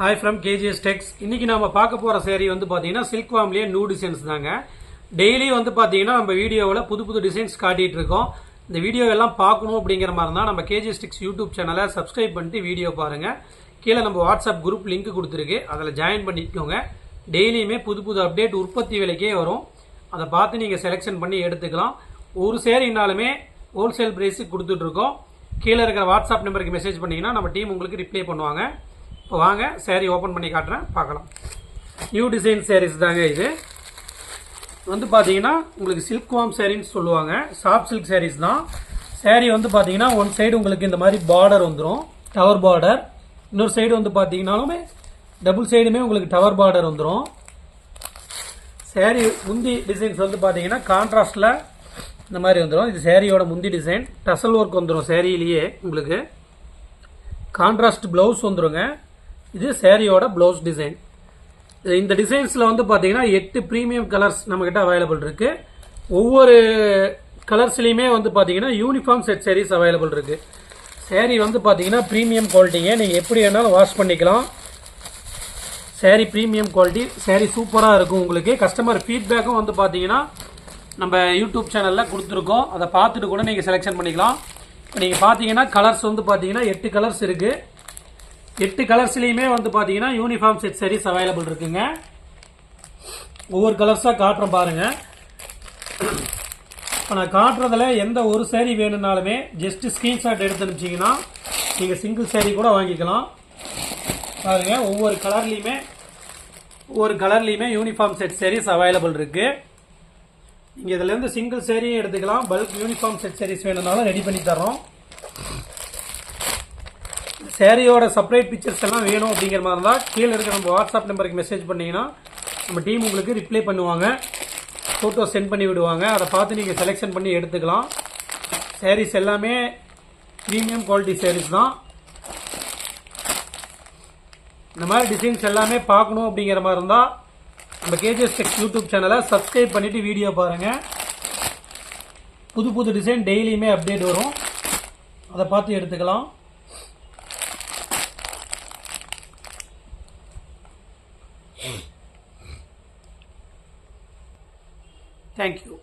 Hi from KGs டெக்ஸ் இன்றைக்கி நம்ம பார்க்க போகிற சேரீ வந்து பார்த்தீங்கன்னா சில்க் வாம்லயே நியூ டிசைன்ஸ் தாங்க. டெய்லி வந்து பார்த்தீங்கன்னா நம்ம வீடியோவில் புது புது டிசைன்ஸ் காட்டிகிட்டு இருக்கோம். இந்த வீடியோ எல்லாம் பார்க்கணும் அப்படிங்கிற மாதிரி தான் நம்ம கேஜிஎஸ் டெக்ஸ் யூடியூப் சேனலை சப்ஸ்கிரைப் பண்ணிட்டு வீடியோ பாருங்கள் கீழே நம்ம வாட்ஸ்அப் குரூப் லிங்க் கொடுத்துருக்கு. அதில் ஜாயின் பண்ணிக்கோங்க. டெய்லியுமே புது புது அப்டேட் உற்பத்தி விலைக்கே வரும். அதை பார்த்து நீங்கள் செலெக்ஷன் பண்ணி எடுத்துக்கலாம். ஒரு சேரீனாலுமே ஹோல்சேல் ப்ரைஸுக்கு கொடுத்துட்ருக்கோம் கீழே இருக்கிற வாட்ஸ்அப் நம்பருக்கு மெசேஜ் பண்ணீங்கன்னா நம்ம டீம் உங்களுக்கு ரிப்ளை பண்ணுவாங்க. வாங்க சேரீ ஓப்பன் பண்ணி காட்டுறேன் பார்க்கலாம். நியூ டிசைன் சேரீஸ் தாங்க இது. வந்து பார்த்தீங்கன்னா உங்களுக்கு சில்க் வாம் சேரீன்னு சொல்லுவாங்க. சாஃப்ட் சில்க் சேரீஸ் தான். சேரீ வந்து பார்த்தீங்கன்னா ஒன் சைடு உங்களுக்கு இந்த மாதிரி பார்டர் வந்துடும் டவர் பார்டர் இன்னொரு சைடு வந்து பார்த்தீங்கன்னாலுமே டபுள் சைடுமே உங்களுக்கு டவர் பார்டர் வந்துடும் சேரீ முந்தி டிசைன்ஸ் வந்து பார்த்தீங்கன்னா கான்ட்ராஸ்டில் இந்த மாதிரி வந்துடும் இது சேரீயோட முந்தி டிசைன் டசல் ஒர்க் வந்துடும் சேரீலேயே உங்களுக்கு. கான்ட்ராஸ்ட் ப்ளவுஸ் வந்துருங்க. இது சேரீயோட ப்ளவுஸ் டிசைன் இந்த டிசைன்ஸில் வந்து பார்த்தீங்கன்னா எட்டு ப்ரீமியம் கலர்ஸ் நம்மக்கிட்ட அவைலபிள் இருக்கு. ஒவ்வொரு கலர்ஸ்லையுமே வந்து பார்த்தீங்கன்னா யூனிஃபார்ம் செட் சேரீஸ் அவைலபிள் இருக்கு. சேரீ வந்து பார்த்தீங்கன்னா ப்ரீமியம் குவாலிட்டிங்க நீங்கள் எப்படி வேணாலும் வாஷ் பண்ணிக்கலாம். சேரீ ப்ரீமியம் குவாலிட்டி சேரீ சூப்பராக இருக்கும் உங்களுக்கு. கஸ்டமர் ஃபீட்பேக்கும் வந்து பார்த்தீங்கன்னா நம்ம யூடியூப் சேனலில் கொடுத்துருக்கோம். அதை பார்த்துட்டு கூட நீங்கள் செலெக்ஷன் பண்ணிக்கலாம். இப்போ நீங்கள் பார்த்தீங்கன்னா கலர்ஸ் வந்து பார்த்தீங்கன்னா எட்டு கலர்ஸ் இருக்குது எட்டு கலர்ஸ்லையுமே வந்து பார்த்தீங்கன்னா யூனிஃபார்ம் செட் sarees அவைலபிள் இருக்குங்க. ஒவ்வொரு கலர்ஸாக காட்டுறோம் பாருங்க. இப்போ நான் காட்டுறதுல எந்த ஒரு சேரீ வேணும்னாலுமே ஜஸ்ட் ஸ்க்ரீன்ஷாட் எடுத்து அனுப்பிச்சிங்கன்னா நீங்கள் சிங்கிள் சேரீ கூட வாங்கிக்கலாம். பாருங்க ஒவ்வொரு கலர்லையுமே ஒவ்வொரு கலர்லையுமே யூனிஃபார்ம் செட் சேரீஸ் அவைலபிள் இருக்கு. நீங்கள் இதுலேருந்து சிங்கிள் சேரீயும் எடுத்துக்கலாம். பல்க் யூனிஃபார்ம் செட் சேரீஸ் வேணும்னாலும் ரெடி பண்ணி தரோம் சேரீயோட செப்பரேட் பிக்சர்ஸ் எல்லாம் வேணும் அப்படிங்கிற மாதிரி இருந்தால் கீழே இருக்கிற நம்ம வாட்ஸ்அப் நம்பருக்கு மெசேஜ் பண்ணிங்கன்னா நம்ம டீம் உங்களுக்கு ரிப்ளை பண்ணுவாங்க. ஃபோட்டோ சென்ட் பண்ணி விடுவாங்க. அதை பார்த்து நீங்கள் செலெக்ஷன் பண்ணி எடுத்துக்கலாம். சேரீஸ் எல்லாமே ப்ரீமியம் குவாலிட்டி சேரீஸ் தான். இந்த மாதிரி டிசைன்ஸ் எல்லாமே பார்க்கணும் அப்படிங்கிற மாதிரி இருந்தால் நம்ம கேஜிஎஸ் டெக்ஸ் யூடியூப் சேனலை சப்ஸ்கிரைப் பண்ணிவிட்டு வீடியோ பாருங்கள் புது புது டிசைன் டெய்லியுமே அப்டேட் வரும். அதை பார்த்து எடுத்துக்கலாம். Thank you.